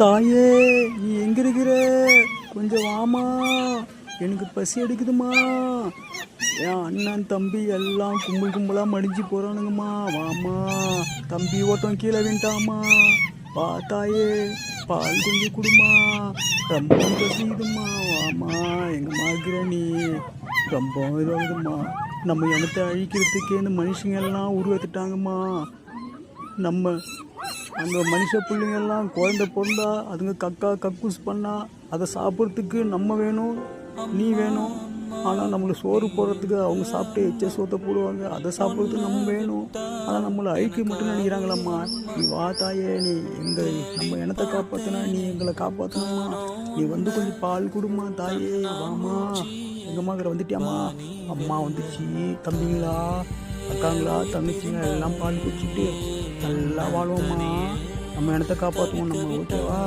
தாயே நீ எங்க இருக்கிற கொஞ்சம் வாமா. எனக்கு பசி எடுக்குதுமா என் அண்ணன் தம்பி எல்லாம் கும்பல் கும்பலா மடிஞ்சு போறானுங்கம்மா. வாமா தம்பி ஓட்டம் கீழே வேண்டாமா பா தாயே பால் கொஞ்சம் கொடுமா ரொம்ப பசிக்குதுமா வாமா எங்கம்மா இருக்கிற நீ? ரொம்ப இதாகுதும்மா. நம்ம இனத்தை அழிக்கிறதுக்கே இந்த மனுஷங்க எல்லாம் உருவாத்துட்டாங்கம்மா நம்ம அந்த மனுஷ பிள்ளைங்க எல்லாம் குழந்தை பிறந்தா அதுங்க கக்கா கக்கூஸ் பண்ணால் அதை சாப்பிட்றதுக்கு நம்ம வேணும் நீ வேணும். ஆனால் நம்மளுக்கு சோறு போடுறதுக்கு அவங்க சாப்பிட்டு எச்ச சோத்தை போடுவாங்க. அதை சாப்பிட்றதுக்கு நம்ம வேணும். ஆனால் நம்மளை ஐக்கியம் மட்டும் நினைக்கிறாங்களம்மா. நீ வா தாயே நீ எங்கள் நம்ம இனத்தை காப்பாற்றினா நீ எங்களை காப்பாற்றணுமா நீ வந்து கொஞ்சம் பால் கொடுமா தாயே. வாமா எங்கம்மா கிட்ட வந்துட்டியாம்மா அம்மா வந்துச்சு தம்பிங்களா அக்காங்களா தங்கச்சிங்க எல்லாம் பால் குடிச்சிட்டு நல்லா வாழ்வோம்மா. நம்ம இடத்த காப்பாற்றுவோம் நம்ம ஓகேவா